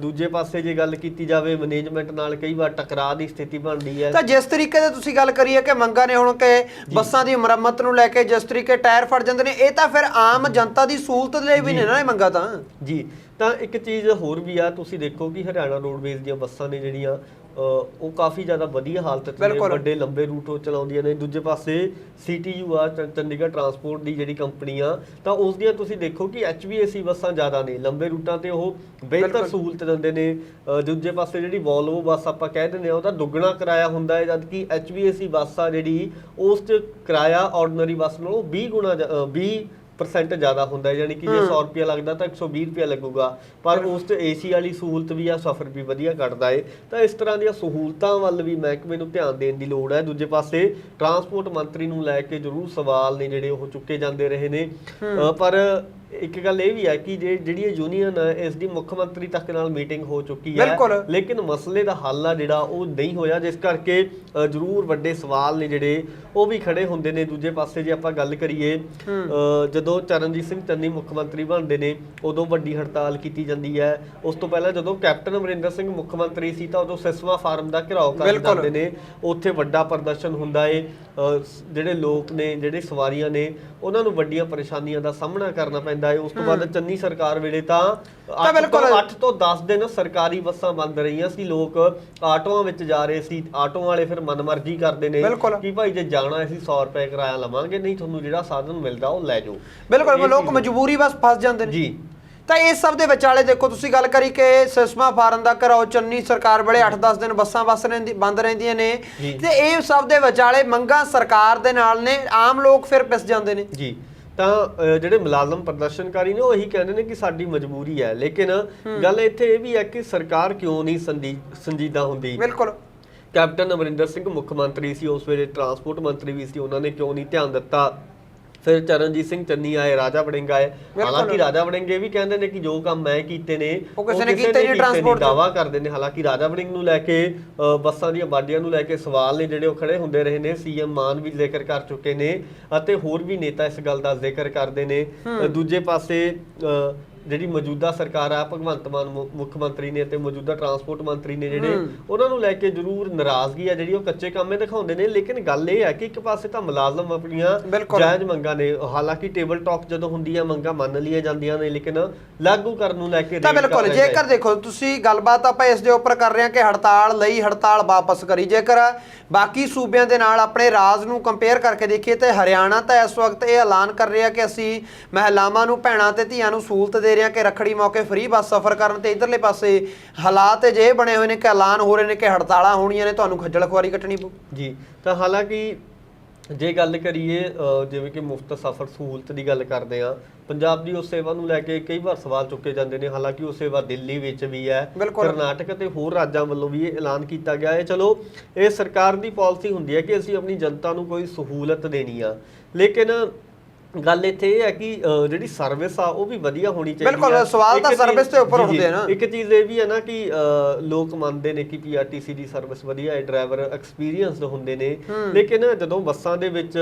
ਦੂਜੇ ਪਾਸੇ ਜੇ ਗੱਲ ਕੀਤੀ ਜਾਵੇ ਮੈਨੇਜਮੈਂਟ ਨਾਲ ਕਈ ਵਾਰ ਟਕਰਾਅ ਦੀ ਸਥਿਤੀ ਬਣਦੀ ਹੈ। ਤਾਂ ਜਿਸ ਤਰੀਕੇ ਦੇ ਤੁਸੀਂ ਗੱਲ ਕਰੀਏ ਕਿ ਮੰਗਾਂ ਨੇ ਹੁਣ ਕਿ ਬੱਸਾਂ ਦੀ ਮੁਰੰਮਤ ਨੂੰ ਲੈ ਕੇ ਜਿਸ ਤਰੀਕੇ ਟਾਇਰ ਫਟ ਜਾਂਦੇ ਨੇ ਇਹ ਤਾਂ ਫਿਰ ਆਮ ਜਨਤਾ ਦੀ ਸਹੂਲਤ ਲਈ ਵੀ ਨੇ ਨਾ ਇਹ ਮੰਗਾਂ ਤਾਂ। ਜੀ। ਤਾਂ ਇੱਕ ਚੀਜ਼ ਹੋਰ ਵੀ ਆ ਤੁਸੀਂ ਦੇਖੋ ਕਿ ਹਰਿਆਣਾ ਰੋਡਵੇਜ਼ ਦੀਆਂ ਬੱਸਾਂ ਨੇ ਜਿਹੜੀਆਂ ਉਹ ਕਾਫੀ ਜ਼ਿਆਦਾ ਵਧੀਆ ਹਾਲਤ 'ਚ ਨੇ ਬਿਲਕੁਲ। ਵੱਡੇ ਲੰਬੇ ਰੂਟ ਉਹ ਚਲਾਉਂਦੀਆਂ ਨੇ ਦੂਜੇ ਪਾਸੇ ਸੀਟੀਯੂ ਆ ਚ- ਚੰਡੀਗੜ੍ਹ ਟਰਾਂਸਪੋਰਟ ਦੀ ਜਿਹੜੀ ਕੰਪਨੀ ਆ ਤਾਂ ਉਸ ਦੀਆਂ ਤੁਸੀਂ ਦੇਖੋ ਕਿ ਐਚਵੀਏਸੀ ਬੱਸਾਂ ਜ਼ਿਆਦਾ ਨੇ ਲੰਬੇ ਰੂਟਾਂ ਤੇ ਉਹ ਬਿਹਤਰ। ਸਹੂਲਤ ਦਿੰਦੇ ਨੇ ਅ, ਦੂਜੇ ਪਾਸੇ ਜਿਹੜੀ ਵੋਲਵੋ ਬੱਸ ਆਪਾਂ ਕਹਿ ਦਿੰਦੇ ਆ ਉਹਦਾ ਦੁੱਗਣਾ ਕਿਰਾਇਆ ਹੁੰਦਾ ਹੈ ਜਦ ਕਿ ਐਚਵੀਏਸੀ ਬੱਸ ਆ ਜਿਹੜੀ ਉਸ 'ਚ ਕਿਰਾਇਆ ਆਰਡੀਨਰੀ ਬੱਸ ਨਾਲੋਂ 20 ਗੁਣਾ ਜ- ਅ, 20 ਪਰਸੈਂਟ ਜ਼ਿਆਦਾ ਹੁੰਦਾ ਹੈ ਯਾਨੀ ਕਿ ਜੇ 100 ਰੁਪਿਆ ਲੱਗਦਾ ਤਾਂ 120 ਰੁਪਿਆ ਲੱਗੂਗਾ। ਪਰ ਉਸ 'ਚ ਏਸੀ ਵਾਲੀ ਸਹੂਲਤ ਵੀ ਆ ਸਫ਼ਰ ਵੀ ਵਧੀਆ ਕੱਟਦਾ ਏ। ਤਾਂ ਇਸ ਤਰ੍ਹਾਂ ਦੀਆਂ ਸਹੂਲਤਾਂ ਵੱਲ ਵੀ ਮਹਿਕਮੇ ਨੂੰ ਧਿਆਨ ਦੇਣ ਦੀ ਲੋੜ ਹੈ। ਦੂਜੇ ਪਾਸੇ ਟਰਾਂਸਪੋਰਟ ਮੰਤਰੀ ਨੂੰ ਲੈ ਕੇ ਜ਼ਰੂਰ ਸਵਾਲ ਨੇ ਜਿਹੜੇ ਉਹ ਚੁੱਕੇ ਜਾਂਦੇ ਰਹੇ ਨੇ। ਪਰ ਇੱਕ ਗੱਲ ਇਹ ਵੀ ਹੈ ਕਿ ਜੇ ਜਿਹੜੀ ਇਹ ਯੂਨੀਅਨ ਹੈ ਇਸ ਦੀ ਮੁੱਖ ਮੰਤਰੀ ਤੱਕ ਨਾਲ ਮੀਟਿੰਗ ਹੋ ਚੁੱਕੀ ਹੈ। ਲੇਕਿਨ ਮਸਲੇ ਦਾ ਹੱਲ ਆ ਜਿਹੜਾ ਉਹ ਨਹੀਂ ਹੋਇਆ ਜਿਸ ਕਰਕੇ ਜ਼ਰੂਰ ਵੱਡੇ ਸਵਾਲ ਨੇ ਜਿਹੜੇ ਉਹ ਵੀ ਖੜੇ ਹੁੰਦੇ ਨੇ। ਦੂਜੇ ਪਾਸੇ ਜੇ ਆਪਾਂ ਗੱਲ ਕਰੀਏ ਜਦੋਂ ਚਰਨਜੀਤ ਸਿੰਘ ਚੰਨੀ ਮੁੱਖ ਮੰਤਰੀ ਬਣਦੇ ਨੇ ਉਦੋਂ ਵੱਡੀ ਹੜਤਾਲ ਕੀਤੀ ਜਾਂਦੀ ਹੈ ਉਸ ਤੋਂ ਪਹਿਲਾਂ ਜਦੋਂ ਕੈਪਟਨ ਅਮਰਿੰਦਰ ਸਿੰਘ ਮੁੱਖ ਮੰਤਰੀ ਸੀ ਤਾਂ ਉਦੋਂ ਸਿਸਵਾ ਫਾਰਮ ਦਾ ਘਿਰਾਓ ਕਰ। ਜਾਂਦੇ ਨੇ। ਉੱਥੇ ਵੱਡਾ ਪ੍ਰਦਰਸ਼ਨ ਹੁੰਦਾ ਏ। ਜਿਹੜੇ ਲੋਕ ਨੇ ਜਿਹੜੇ ਸਵਾਰੀਆਂ ਨੇ ਉਹਨਾਂ ਨੂੰ ਵੱਡੀਆਂ ਪਰੇਸ਼ਾਨੀਆਂ ਦਾ ਸਾਹਮਣਾ ਕਰਨਾ ਪੈਂਦਾ ਏ ਉਸ ਤੋਂ ਬਾਅਦ ਚੰਨੀ ਸਰਕਾਰ ਵੇਲੇ ਤਾਂ 8 ਬਿਲਕੁਲ। ਤੋਂ 8 ਤੋਂ 10 ਦਿਨ ਸਰਕਾਰੀ ਬੱਸਾਂ ਬੰਦ ਰਹੀਆਂ ਸੀ ਲੋਕ ਆਟੋਆਂ ਵਿੱਚ ਜਾ ਰਹੇ ਸੀ ਆਟੋ ਵਾਲੇ ਫਿਰ ਮਨਮਰਜ਼ੀ ਕਰਦੇ ਨੇ। ਕਿ ਭਾਈ ਜੇ ਜਾਣਾ ਅਸੀਂ 100 ਰੁਪਏ ਕਿਰਾਇਆ ਲਵਾਂਗੇ ਨਹੀਂ ਤੁਹਾਨੂੰ ਜਿਹੜਾ ਸਾਧਨ ਮਿਲਦਾ ਉਹ ਲੈ ਜਾਓ। ਬਿਲਕੁਲ ਇਹ ਲੋਕ ਮਜਬੂਰੀ ਬਸ ਫਸ ਜਾਂਦੇ ਨੇ। ਜੀ। ਤਾਂ ਇਸ ਸਭ ਦੇ ਵਿਚਾਲੇ ਦੇਖੋ ਤੁਸੀਂ ਗੱਲ ਕਰੀ ਕਿ ਸਿਸਮਾ ਫਾਰਨ ਦਾ ਘਰਾਓ ਚੰਨੀ ਸਰਕਾਰ ਵੇਲੇ 8-10 ਦਿਨ ਬੱਸਾਂ ਬੱਸ ਰਹਿੰਦੀ ਬੰਦ ਰਹਿੰਦੀਆਂ ਨੇ। ਤੇ ਇਹ ਸਭ ਦੇ ਵਿਚਾਲੇ ਮੰਗਾਂ ਸਰਕਾਰ ਦੇ ਨਾਲ ਨੇ ਆਮ ਲੋਕ ਫਿਰ ਪਿਸ ਜਾਂਦੇ ਨੇ। ਜੀ। ਤਾਂ ਜਿਹੜੇ ਮੁਲਾਜ਼ਮ ਪ੍ਰਦਰਸ਼ਨਕਾਰੀ ਨੇ ਉਹ ਇਹੀ ਕਹਿੰਦੇ ਨੇ ਕਿ ਸਾਡੀ ਮਜਬੂਰੀ ਹੈ। ਲੇਕਿਨ ਗੱਲ ਇੱਥੇ ਇਹ ਵੀ ਹੈ ਕਿ ਸਰਕਾਰ ਕਿਉਂ ਨਹੀਂ ਸੰਜੀਦਾ ਹੁੰਦੀ? ਬਿਲਕੁਲ। ਕੈਪਟਨ ਅਮਰਿੰਦਰ ਸਿੰਘ ਮੁੱਖ ਮੰਤਰੀ ਸੀ ਉਸ ਵੇਲੇ ਟਰਾਂਸਪੋਰਟ ਮੰਤਰੀ ਵੀ ਸੀ ਉਹਨਾਂ ਨੇ ਕਿਉਂ ਨਹੀਂ ਧਿਆਨ ਦਿੱਤਾ? ਫਿਰ ਚਰਨਜੀਤ ਸਿੰਘ ਚੰਨੀ ਆਏ ਰਾਜਾ ਵੜਿੰਗ ਆਏ। ਹਾਲਾਂਕਿ ਰਾਜਾ ਵੜਿੰਗ ਇਹ ਵੀ ਕਹਿੰਦੇ ਨੇ ਕਿ ਜੋ ਕੰਮ ਮੈਂ ਕੀਤੇ ਨੇ ਉਹ ਕਿਸੇ ਨੇ ਕੀਤੇ ਨਹੀਂ ਦੇ। ਦਾਵਾ ਕਰਦੇ ਨੇ। ਹਾਲਾਂਕਿ ਰਾਜਾ ਵੜਿੰਗ ਨੂੰ ਲੈ ਕੇ ਬੱਸਾਂ ਦੀਆਂ ਬਾਡੀਆਂ ਨੂੰ ਲੈ ਕੇ ਸਵਾਲ ਨੇ ਜਿਹੜੇ ਉਹ ਖੜੇ ਹੁੰਦੇ ਰਹੇ ਨੇ। ਸੀਐਮ ਮਾਨ ਵੀ ਜ਼ਿਕਰ ਕਰ ਚੁੱਕੇ ਨੇ ਅਤੇ ਹੋਰ ਵੀ ਨੇਤਾ ਇਸ ਗੱਲ ਦਾ ਜ਼ਿਕਰ ਕਰਦੇ ਨੇ। ਦੂਜੇ ਪਾਸੇ ਜਿਹੜੀ ਮੌਜੂਦਾ ਸਰਕਾਰ ਆ ਭਗਵੰਤ ਮਾਨ ਮੁ- ਮੁੱਖ ਮੰਤਰੀ ਨੇ ਤੇ ਮੌਜੂਦਾ ਟਰਾਂਸਪੋਰਟ ਮੰਤਰੀ ਨੇ ਜਿਹੜੇ ਉਹਨਾਂ ਨੂੰ ਲੈ ਕੇ ਜ਼ਰੂਰ ਨਾਰਾਜ਼ਗੀ ਆ ਜਿਹੜੀ ਉਹ ਕੱਚੇ ਕੰਮੇ ਦਿਖਾਉਂਦੇ ਨੇ ਲੇਕਿਨ ਗੱਲ ਇਹ ਹੈ ਕਿ ਇੱਕ ਪਾਸੇ ਤਾਂ ਮੁਲਾਜ਼ਮ ਆਪਣੀਆਂ ਬਿਲਕੁਲ। ਜਾਇਜ਼ ਮੰਗਾਂ ਨੇ ਹਾਲਾਂਕਿ ਟੇਬਲ ਟਾਕ ਜਦੋਂ ਹੁੰਦੀ ਆ ਮੰਗਾਂ ਮੰਨ ਲਈਆਂ ਜਾਂਦੀਆਂ ਨੇ ਲੇਕਿਨ ਲਾਗੂ ਕਰਨ ਨੂੰ ਲੈ ਕੇ ਤਾਂ ਰੇਲ ਬਿਲਕੁਲ। ਜੇਕਰ ਦੇਖੋ ਤੁਸੀਂ ਗੱਲਬਾਤ ਆਪਾਂ ਇਸ ਦੇ ਉੱਪਰ ਕਰ ਰਹੇ ਹਾਂ ਕਿ ਹੜਤਾਲ ਲਈ ਹੜਤਾਲ ਵਾਪਸ ਕਰੀ ਜੇਕਰ ਬਾਕੀ ਸੂਬਿਆਂ ਦੇ ਨਾਲ ਆਪਣੇ ਰਾਜ ਨੂੰ ਕੰਪੇਅਰ ਕਰਕੇ ਦੇਖੀਏ ਤੇ ਹਰਿਆਣਾ ਤਾਂ ਇਸ ਵਕਤ ਇਹ ਐਲਾਨ ਕਰ ਰਿਹਾ ਕਿ ਅਸੀਂ ਮਹਿਲਾਵਾਂ ਨੂੰ ਭੈਣਾਂ ਤੇ ਧੀਆਂ ਨੂੰ ਸਹੂਲਤ ਦੇ ਰਹੇ ਹਾਂ ਕਿ ਰੱਖੜੀ ਮੌਕੇ ਫ੍ਰੀ ਬੱਸ ਸਫ਼ਰ ਕਰਨ ਤੇ ਇਧਰਲੇ ਪਾਸੇ ਹਾਲਾਤ ਜੇ ਬਣੇ ਹੋਏ ਨੇ ਕਿ ਐਲਾਨ ਹੋ ਰਹੇ ਨੇ ਕਿ ਹੜਤਾਲਾਂ ਹੋਣੀਆਂ ਨੇ ਤੁਹਾਨੂੰ ਖੱਜਲ ਖੁਆਰੀ ਕੱਟਣੀ ਪਊ ਜੀ ਤਾਂ ਹਾਲਾਂਕਿ ਜੇ ਗੱਲ ਕਰੀਏ ਜਿਵੇਂ ਕਿ ਮੁਫਤ ਸਫ਼ਰ ਸਹੂਲਤ ਦੀ ਗੱਲ ਕਰਦੇ ਆ ਪੰਜਾਬ ਦੀ ਉਸ ਸੇਵਾ ਨੂੰ ਲੈ ਕੇ ਕਈ ਵਾਰ ਸਵਾਲ ਚੁੱਕੇ ਜਾਂਦੇ ਨੇ ਹਾਲਾਂਕਿ ਉਹ ਸੇਵਾ ਦਿੱਲੀ ਵਿੱਚ ਵੀ ਹੈ। ਕਰਨਾਟਕ ਅਤੇ ਹੋਰ ਰਾਜਾਂ ਵੱਲੋਂ ਵੀ ਇਹ ਐਲਾਨ ਕੀਤਾ ਗਿਆ ਹੈ ਚਲੋ ਇਹ ਸਰਕਾਰ ਦੀ ਪਾਲਿਸੀ ਹੁੰਦੀ ਹੈ ਕਿ ਅਸੀਂ ਆਪਣੀ ਜਨਤਾ ਨੂੰ ਕੋਈ ਸਹੂਲਤ ਦੇਣੀ ਆ ਲੇਕਿਨ ਗੱਲ ਇੱਥੇ ਇਹ ਹੈ ਕਿ ਅ, ਜਿਹੜੀ ਸਰਵਿਸ ਆ ਉਹ ਵੀ ਵਧੀਆ ਹੋਣੀ ਚਾਹੀਦੀ ਬਿਲਕੁਲ, ਆ। ਸਵਾਲ ਤਾਂ ਚੀਜ਼- service ਦੇ ਉੱਪਰ ਜੀ, ਆ ਨਾ। ਇੱਕ ਚੀਜ਼ ਇਹ ਵੀ ਹੈ ਨਾ ਕਿ ਅ, ਲੋਕ ਮੰਨਦੇ ਨੇ ਕਿ ਪੀਆਰਟੀਸੀ ਦੀ ਸਰਵਿਸ ਵਧੀਆ ਹੈ ਡਰਾਈਵਰ ਐਕਸਪੀਰੀਅੰਸਡ ਹੁੰਦੇ ਨੇ ਲੇਕਿਨ ਜਦੋਂ ਬੱਸਾਂ ਦੇ ਵਿੱਚ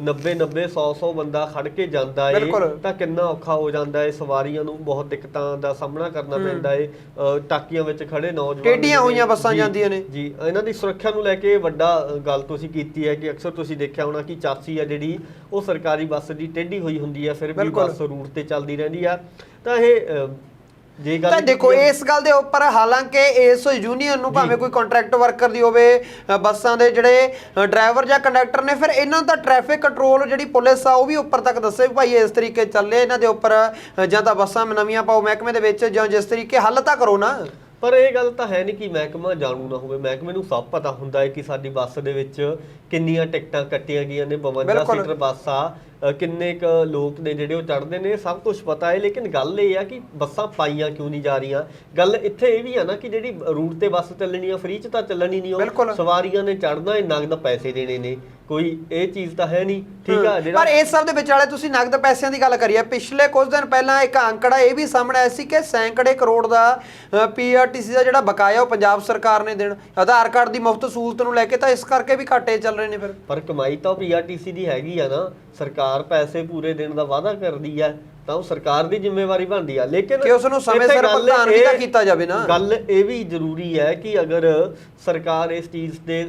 90 90 100 100 ਬੰਦਾ ਖੜ ਕੇ ਜਾਂਦਾ ਏ ਬਿਲਕੁਲ। ਤਾਂ ਕਿੰਨਾ ਔਖਾ ਹੋ ਜਾਂਦਾ ਏ ਸਵਾਰੀਆਂ ਨੂੰ ਬਹੁਤ ਦਿੱਕਤਾਂ ਦਾ ਸਾਹਮਣਾ ਕਰਨਾ ਪੈਂਦਾ ਏ ਅ, ਟਾਕੀਆਂ ਵਿੱਚ ਖੜੇ ਨੌਜਵਾਨ ਟੇਢੀਆਂ ਜਿਹੜੇ- ਹੋਈਆਂ ਬੱਸਾਂ ਜੀ, ਜਾਂਦੀਆਂ ਨੇ। ਜੀ ਇਹਨਾਂ ਦੀ ਸੁਰੱਖਿਆ ਨੂੰ ਲੈ ਕੇ ਵੱਡਾ ਅ, ਗੱਲ ਤੁਸੀਂ ਕੀਤੀ ਹੈ ਕਿ ਅਕਸਰ ਤੁਸੀਂ ਦੇਖਿਆ ਹੋਣਾ ਕਿ ਚਾਸੀ ਆ ਜਿਹੜੀ ਉਹ ਸਰਕਾਰੀ ਬੱਸ ਦੀ ਟੇਢੀ ਹੋਈ ਹੁੰਦੀ ਹੈ ਫਿਰ ਵੀ ਬਿਲਕੁਲ। ਬੱਸ ਰੂਟ ਤੇ ਚੱਲਦੀ ਰਹਿੰਦੀ ਆ ਤਾਂ ਇਹ ਅ, ਜੇ ਗੱਲ ਤਾਂ ਦੇਖੋ ਇਸ ਗੱਲ ਦੇ ਉੱਪਰ ਹਾਲਾਂਕਿ ਇਸ ਯੂਨੀਅਨ ਨੂੰ ਭਾਵੇਂ ਕੋਈ ਕੰਟਰੈਕਟ ਵਰਕਰ ਦੀ ਹੋਵੇ ਅ, ਬੱਸਾਂ ਦੇ ਜਿਹੜੇ ਡਰਾਈਵਰ ਜਾਂ ਕੰਡਕਟਰ ਨੇ ਫਿਰ ਇਹਨਾਂ ਦਾ ਟ੍ਰੈਫਿਕ ਕੰਟਰੋਲ ਜਿਹੜੀ ਪੁਲਿਸ ਆ ਉਹ ਵੀ ਉੱਪਰ ਤੱਕ ਦੱਸੇ ਵੀ ਭਾਈ ਇਸ ਤਰੀਕੇ ਚੱਲੇ ਇਹਨਾਂ ਦੇ ਉੱਪਰ ਅ, ਜਾਂ ਤਾਂ ਬੱਸਾਂ ਨਵੀਆਂ ਪਾਓ ਮਹਿਕਮੇ ਦੇ ਵਿੱਚ ਜਾਂ ਜਿਸ ਤਰੀਕੇ ਹੱਲ ਤਾਂ ਕਰੋ ਨਾ ਪਰ ਇਹ ਗੱਲ ਤਾਂ ਹੈ ਨਹੀਂ ਕਿ ਮਹਿਕਮਾ ਜਾਣੂ ਨਾ ਹੋਵੇ ਮਹਿਕਮੇ ਨੂੰ ਸਭ ਪਤਾ ਹੁੰਦਾ ਹੈ ਕਿ ਸਾਡੀ ਬੱਸ ਦੇ ਵਿੱਚ ਕਿੰਨੀਆਂ ਟਿਕਟਾਂ ਕੱਟੀਆਂ ਗਈਆਂ ਨੇ 52 ਬਿਲਕੁਲ। ਸੀਟਰ ਬੱਸ ਆ ਕਿੰਨੇ ਕ ਲੋਕ ਨੇ ਜਿਹੜੇ ਉਹ ਚੜ੍ਹਦੇ ਨੇ ਸਭ ਕੁਝ ਪਤਾ ਹੈ ਲੇਕਿਨ ਗੱਲ ਇਹ ਆ ਕਿ ਬੱਸਾਂ ਪਾਈਆਂ ਕਿਉਂ ਨਹੀਂ ਜਾ ਰਹੀਆਂ? ਗੱਲ ਇੱਥੇ ਇਹ ਵੀ ਆ ਨਾ ਕਿ ਜਿਹੜੀ ਰੂਟ ਤੇ ਬੱਸ ਚੱਲਣੀ ਆ ਫ੍ਰੀ ਚ ਤਾਂ ਚੱਲਣੀ ਨਹੀਂ। ਉਹ। ਸਵਾਰੀਆਂ ਨੇ ਚੜ੍ਹਨਾ ਇਹ ਨਗਦ ਪੈਸੇ ਦੇਣੇ ਨੇ। ਕੋਈ ਇਹ ਚੀਜ਼ ਤਾਂ ਹੈ ਨਹੀਂ ਠੀਕ ਆ? ਪਰ ਜਿਹੜਾ ਇਸ ਸਭ ਦੇ ਵਿਚਾਲੇ ਤੁਸੀਂ ਨਗਦ ਪੈਸਿਆਂ ਦੀ ਗੱਲ ਕਰੀਏ ਪਿਛਲੇ ਕੁਝ ਦਿਨ ਪਹਿਲਾਂ ਇੱਕ ਅੰਕੜਾ ਇਹ ਵੀ ਸਾਹਮਣੇ ਆਇਆ ਸੀ ਕਿ ਸੈਂਕੜੇ ਕਰੋੜ ਦਾ ਪੀਆਰਟੀਸੀ ਦਾ ਜਿਹੜਾ ਬਕਾਇਆ ਉਹ ਪੰਜਾਬ ਸਰਕਾਰ ਨੇ ਦੇਣ। ਆਧਾਰ ਕਾਰਡ ਦੀ ਮੁਫਤ ਸਹੂਲਤ ਨੂੰ ਲੈ ਕੇ ਤਾਂ ਇਸ ਕਰਕੇ ਵੀ ਘਾਟੇ ਚੱਲ ਰਹੇ ਨੇ ਫਿਰ। ਪਰ ਕਮਾਈ ਤਾਂ ਪੀਆਰਟੀਸੀ ਦੀ ਹੈਗੀ ਆ ਨਾ ਸਰਕਾਰ ਪੈਸੇ ਪੂਰੇ ਦੇਣ ਦਾ ਵਾਅਦਾ ਕਰਦੀ ਆ ਤਾਂ ਉਹ ਸਰਕਾਰ ਦੀ ਜ਼ਿੰਮੇਵਾਰੀ ਬਣਦੀ ਆ ਲੇਕਿਨ ਕਿ ਉਸ ਨੂੰ ਸਮੇਂ ਸਿਰ ਭੁਗਤਾਨ ਵੀ ਤਾਂ ਕੀਤਾ ਜਾਵੇ ਨਾ। ਗੱਲ ਇਹ ਵੀ ਜ਼ਰੂਰੀ ਹੈ ਕਿ ਅਗਰ ਸਰਕਾਰ ਇਸ ਚੀਜ਼ ਤੇ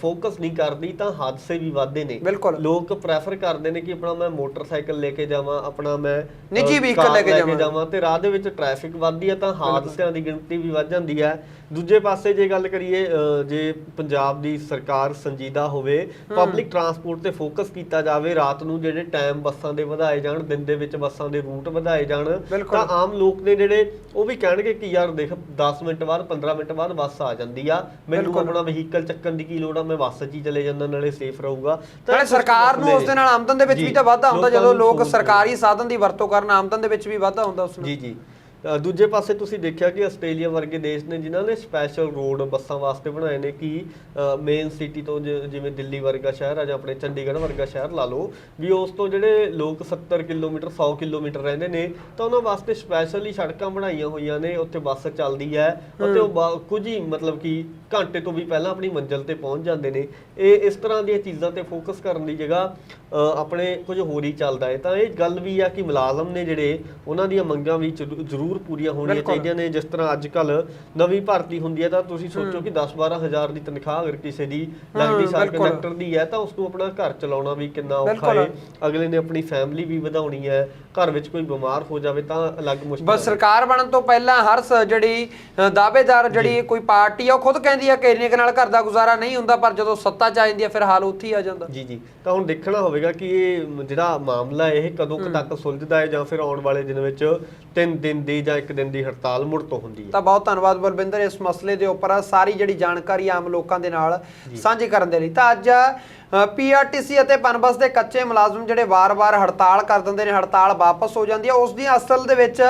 ਫੋਕਸ ਨਹੀਂ ਕਰਦੀ ਤਾਂ ਹਾਦਸੇ ਵੀ ਵੱਧਦੇ ਨੇ ਬਿਲਕੁਲ। ਲੋਕ ਪ੍ਰੈਫਰ ਕਰਦੇ ਨੇ ਕਿ ਆਪਣਾ ਮੈਂ ਮੋਟਰਸਾਈਕਲ ਲੈ ਕੇ ਜਾਵਾਂ ਆਪਣਾ ਮੈਂ ਨਿੱਜੀ ਕਾਰ ਲੈ ਕੇ। ਜਾਵਾਂ ਤੇ ਰਾਹ ਦੇ ਵਿੱਚ ਟ੍ਰੈਫਿਕ ਵੱਧਦੀ ਹੈ ਤਾਂ ਹਾਦਸਿਆਂ ਦੀ ਗਿਣਤੀ ਵੀ ਵੱਧ ਜਾਂਦੀ ਹੈ ਦੂਜੇ ਪਾਸੇ ਜੇ ਗੱਲ ਕਰੀਏ ਅ, ਜੇ ਪੰਜਾਬ ਦੀ ਸਰਕਾਰ ਸੰਜੀਦਾ ਹੋਵੇ ਪਬਲਿਕ ਟਰਾਂਸਪੋਰਟ ਤੇ ਫੋਕਸ ਕੀਤਾ ਜਾਵੇ ਰਾਤ ਨੂੰ ਜਿਹੜੇ ਟਾਈਮ ਬੱਸਾਂ ਦੇ ਵਧਾਏ ਜਾਣ ਦਿਨ ਦੇ ਵਿੱਚ ਬੱਸਾਂ ਦੇ ਰੂਟ ਵਧਾਏ ਜਾਣ ਬਿਲਕੁਲ। ਤਾਂ ਆਮ ਲੋਕ ਨੇ ਜਿਹੜੇ ਉਹ ਵੀ ਕਹਿਣਗੇ ਕਿ ਯਾਰ ਦੇਖ 10 ਮਿੰਟ ਬਾਅਦ 15 ਮਿੰਟ ਬਾਅਦ ਬੱਸ ਆ ਜਾਂਦੀ ਆ। ਮੈਨੂੰ ਬਿਲਕੁਲ। ਆਪਣਾ ਵਹੀਕਲ ਚੱਕਣ ਦੀ ਕੀ ਲੋੜ ਆ ਮੈਂ ਬੱਸ 'ਚ ਹੀ ਚਲੇ ਜਾਂਦਾ ਨਾਲੇ ਸੇਫ ਰਹੂਗਾ। ਨਾਲੇ ਸਰਕਾਰ ਨੂੰ ਉਸ ਦੇ ਨਾਲ ਆਮਦਨ ਦੇ ਵਿੱਚ ਵੀ ਤਾਂ ਵਾਧਾ ਹੁੰਦਾ ਲੋਕਾਂ ਜਦੋਂ ਨੂੰ ਲੋਕ ਸਹੂਲਤ ਸਰਕਾਰੀ ਸਾਧਨ ਦੀ ਵਰਤੋਂ ਕਰਨ ਆਮਦਨ ਦੇ ਵਿੱਚ ਵੀ ਵਾਧਾ ਹੁੰਦਾ ਉਸ ਨਾਲ ਜੀ ਜੀ। ਦੂਜੇ ਪਾਸੇ ਤੁਸੀਂ ਦੇਖਿਆ ਕਿ ਆਸਟ੍ਰੇਲੀਆ ਵਰਗੇ ਦੇਸ਼ ਨੇ ਜਿਨ੍ਹਾਂ ਨੇ ਸਪੈਸ਼ਲ ਰੋਡ ਬੱਸਾਂ ਵਾਸਤੇ ਬਣਾਏ ਨੇ ਕਿ ਮੇਨ ਸਿਟੀ ਤੋਂ ਜਿਵੇਂ ਦਿੱਲੀ ਵਰਗਾ ਸ਼ਹਿਰ ਆ ਜਾਂ ਆਪਣੇ ਚੰਡੀਗੜ੍ਹ ਵਰਗਾ ਸ਼ਹਿਰ ਲਾ ਲਓ ਵੀ ਉਸ ਤੋਂ ਜਿਹੜੇ ਲੋਕ 70 ਕਿਲੋਮੀਟਰ 100 ਕਿਲੋਮੀਟਰ ਰਹਿੰਦੇ ਨੇ ਤਾਂ ਉਹਨਾਂ ਵਾਸਤੇ ਸਪੈਸ਼ਲੀ ਸੜਕਾਂ ਬਣਾਈਆਂ ਹੋਈਆਂ ਨੇ ਉੱਥੇ ਬੱਸ ਚੱਲਦੀ ਹੈ ਅਤੇ ਉਹ ਕੁਝ ਹੀ ਮਤਲਬ ਕਿ ਘੰਟੇ ਤੋਂ ਵੀ ਪਹਿਲਾਂ ਆਪਣੀ ਮੰਜ਼ਿਲ ਤੇ ਪਹੁੰਚ ਜਾਂਦੇ ਨੇ ਇਹ ਇਸ ਤਰ੍ਹਾਂ ਦੀਆਂ ਚੀਜ਼ਾਂ ਤੇ ਫੋਕਸ ਕਰਨ ਦੀ ਜਗ੍ਹਾ ਆਪਣੇ ਕੁਝ ਹੋਰ ਹੀ ਚੱਲਦਾ ਹੈ। ਤਾਂ ਇਹ ਗੱਲ ਵੀ ਆ ਕਿ ਮੁਲਾਜ਼ਮ ਨੇ ਜਿਹੜੇ ਉਹਨਾਂ ਦੀਆਂ ਮੰਗਾਂ ਵੀ ਜ਼ਰੂ- ਜ਼ਰੂਰ ਪੂਰੀਆਂ ਹੋਣੀਆਂ। ਚਾਹੀਦੀਆਂ ਨੇ ਜਿਸ ਤਰ੍ਹਾਂ ਅੱਜ ਕੱਲ ਨਵੀਂ ਭਰਤੀ ਹੁੰਦੀ ਹੈ ਤਾਂ ਤੁਸੀਂ ਸੋਚੋ ਕਿ 10-12 ਹਜ਼ਾਰ ਦੀ ਤਨਖਾਹ ਅਗਰ ਕਿਸੇ ਦੀ ਲੱਗਦੀ ਸਾਰ ਬਿਲਕੁਲ। ਕੰਡਕਟਰ ਦੀ ਹੈ ਤਾਂ ਉਸ ਨੂੰ ਆਪਣਾ ਘਰ ਚਲਾਉਣਾ ਵੀ ਕਿੰਨਾ ਔਖਾ। ਹੈ ਅਗਲੇ ਨੇ ਆਪਣੀ ਫੈਮਿਲੀ ਵੀ ਵਧਾਉਣੀ ਹੈ ਘਰ ਵਿੱਚ ਕੋਈ ਬਿਮਾਰ ਹੋ ਜਾਵੇ ਤਾਂ ਅਲੱਗ ਮੁਸ਼ਕਲ ਬਸ ਸਰਕਾਰ ਬਣਨ ਤੋਂ ਪਹਿਲਾਂ ਹਰ ਸ- ਜਿਹੜੀ ਅ, ਦਾਅਵੇਦਾਰ ਜਿਹੜੀ ਕੋਈ ਪਾਰਟੀ ਆ ਉਹ ਖੁਦ ਕਹਿੰਦੀ ਆ ਕਿ ਇੰਨੇ ਕੁ ਨਾਲ ਘਰ ਦਾ ਗੁਜ਼ਾਰਾ ਨਹੀਂ ਹੁੰਦਾ ਪਰ ਜਦੋਂ ਸੱਤਾ ਚ ਆ ਜਾਂਦੀ ਆ ਫਿਰ ਹਾਲ ਉੱਥੇ ਹੀ ਆ ਜਾਂਦਾ। ਜੀ ਜੀ। ਤਾਂ ਹੁਣ ਦੇਖਣਾ ਹੋਵੇਗਾ ਕਿ ਇਹ ਜਿਹੜਾ ਮਾਮਲਾ ਇਹ ਕਦੋਂ ਕੁ ਤੱਕ ਸੁਲਝਦਾ ਹੈ ਜਾਂ ਫਿਰ ਆਉਣ ਵਾਲੇ ਦਿਨ ਵਿੱਚ 3 ਦਿਨ ਦੀ ਜਾਂ 1 ਦਿਨ ਦੀ ਹੜਤਾਲ ਮੁੜ ਤੋਂ ਹੁੰਦੀ ਹੈ। ਤਾਂ ਬਹੁਤ ਧੰਨਵਾਦ ਬਲਵਿੰਦਰ ਇਸ ਮਸਲੇ ਦੇ ਉੱਪਰ ਸਾਰੀ ਜਿਹੜੀ ਜਾਣਕਾਰੀ ਆਮ ਲੋਕਾਂ ਦੇ ਨਾਲ ਸਾਂਝੀ ਕਰਨ ਦੇ ਲਈ। ਤਾਂ ਅੱਜ ਪੀਆਰਟੀਸੀ ਅਤੇ ਪਨਬਸ ਦੇ ਕੱਚੇ ਮੁਲਾਜ਼ਮ ਜਿਹੜੇ ਵਾਰ-ਵਾਰ ਹੜਤਾਲ ਕਰ ਦਿੰਦੇ ਨੇ ਹੜਤਾਲ ਵਾਪਸ ਹੋ ਜਾਂਦੀ ਹੈ। ਉਸ ਦੀ ਅਸਲ ਦੇ ਵਿੱਚ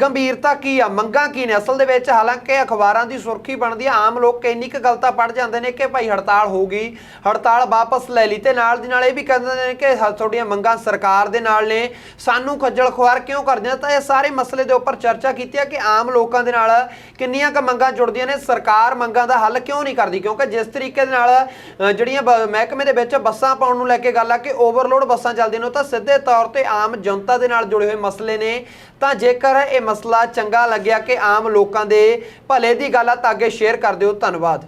ਗੰਭੀਰਤਾ ਕੀ ਆ? ਮੰਗਾਂ ਕੀ ਨੇ? ਅਸਲ ਦੇ ਵਿੱਚ ਹਾਲਾਂਕਿ ਅਖਬਾਰਾਂ ਦੀ ਸੁਰਖੀ ਬਣਦੀ ਆ। ਆਮ ਲੋਕ ਇੰਨੀ ਕੁ ਗੱਲ ਪੜ ਜਾਂਦੇ ਨੇ ਕਿ ਭਾਈ ਹੜਤਾਲ ਹੋ ਗਈ। ਹੜਤਾਲ ਵਾਪਸ ਲੈ ਲਈ ਤੇ ਨਾਲ ਦੀ ਨਾਲ ਇਹ ਵੀ ਕਹਿੰਦੇ ਨੇ ਕਿ ਤੁਹਾਡੀਆਂ ਮੰਗਾਂ ਸਰਕਾਰ ਦੇ ਨਾਲ ਨੇ। ਸਾਨੂੰ ਖੱਜਲ ਖੁਆਰ ਕਿਉਂ ਕਰਦੇ ਆ? ਤਾਂ ਇਹ ਸਾਰੇ ਮਸਲੇ ਦੇ ਉੱਪਰ ਚਰਚਾ ਕੀਤੀ ਹੈ ਕਿ ਆਮ ਲੋਕਾਂ ਦੇ ਨਾਲ ਕਿੰਨੀਆਂ ਕੁ ਮੰਗਾਂ ਜੁੜਦੀਆਂ ਨੇ? ਸਰਕਾਰ ਮੰਗਾਂ ਦਾ ਹੱਲ ਕਿਉਂ ਨਹੀਂ ਕਰਦੀ? ਕਿਉਂਕਿ ਜਿਸ ਤਰੀਕੇ ਦੇ ਨਾਲ ਜਿਹੜੀਆਂ ਬ- ਮਹਿਕਮੇ ਦੇ ਵਿੱਚ ਬੱਸਾਂ ਪਾਉਣ ਨੂੰ ਲੈ ਕੇ ਗੱਲ ਆ ਕਿ ਓਵਰਲੋਡ ਬੱਸਾਂ ਚੱਲਦੀਆਂ ਨੇ, ਉਹ ਤਾਂ ਸਿੱਧੇ ਤੌਰ ਤੇ ਆਮ ਜਨਤਾ ਦੇ ਦੇ ਨਾਲ ਜੁੜੇ ਹੋਏ ਮਸਲੇ ਨੇ, ਤਾਂ ਜੇਕਰ ਇਹ ਮਸਲਾ ਚੰਗਾ ਲੱਗਿਆ ਕਿ ਆਮ ਲੋਕਾਂ ਦੇ ਭਲੇ ਦੀ ਗੱਲ ਆ, ਤਾਂ ਅੱਗੇ ਸ਼ੇਅਰ ਕਰ ਦਿਓ। ਧੰਨਵਾਦ।